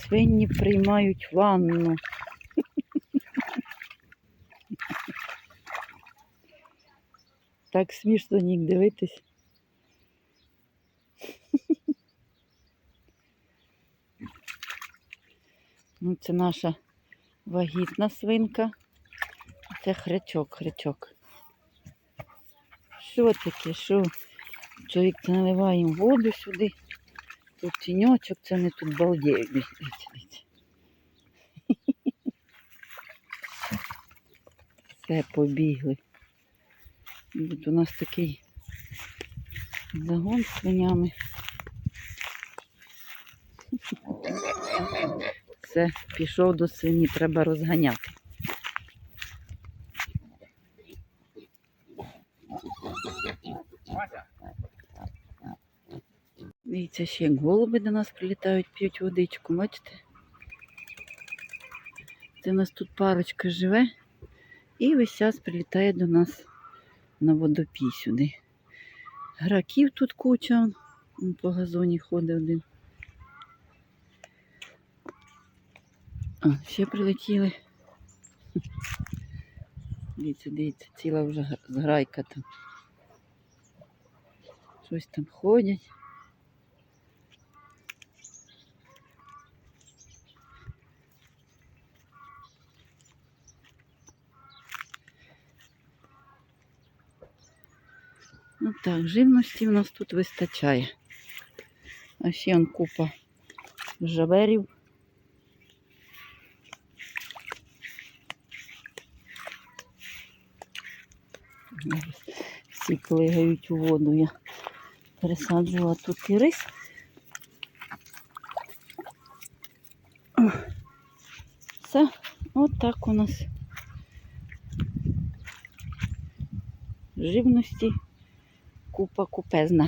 Свині приймають ванну. Так смішно нік дивитись. Ну, це наша вагітна свинка. Це хрячок, хрячок. Що таке? Що? Чоловік це наливаємо воду сюди. Тут тіньочок, це не тут дивіться. Все, побігли. Тут у нас такий загон з свинями. Все, пішов до свині, треба розганяти. Дивіться, ще голуби до нас прилітають, п'ють водичку, бачите? Це у нас тут парочка живе і весь час прилітає до нас на водопій сюди. Граків тут куча, он по газоні ходить один. А, ще прилетіли. Дивіться, дивіться, ціла вже зграйка там. Щось там ходять. Ну так, живності в нас тут вистачає. А ще он купа жаверів. Всі клигають у воду. Я пересаджувала тут і рис. Все, от так у нас живності купа купезна.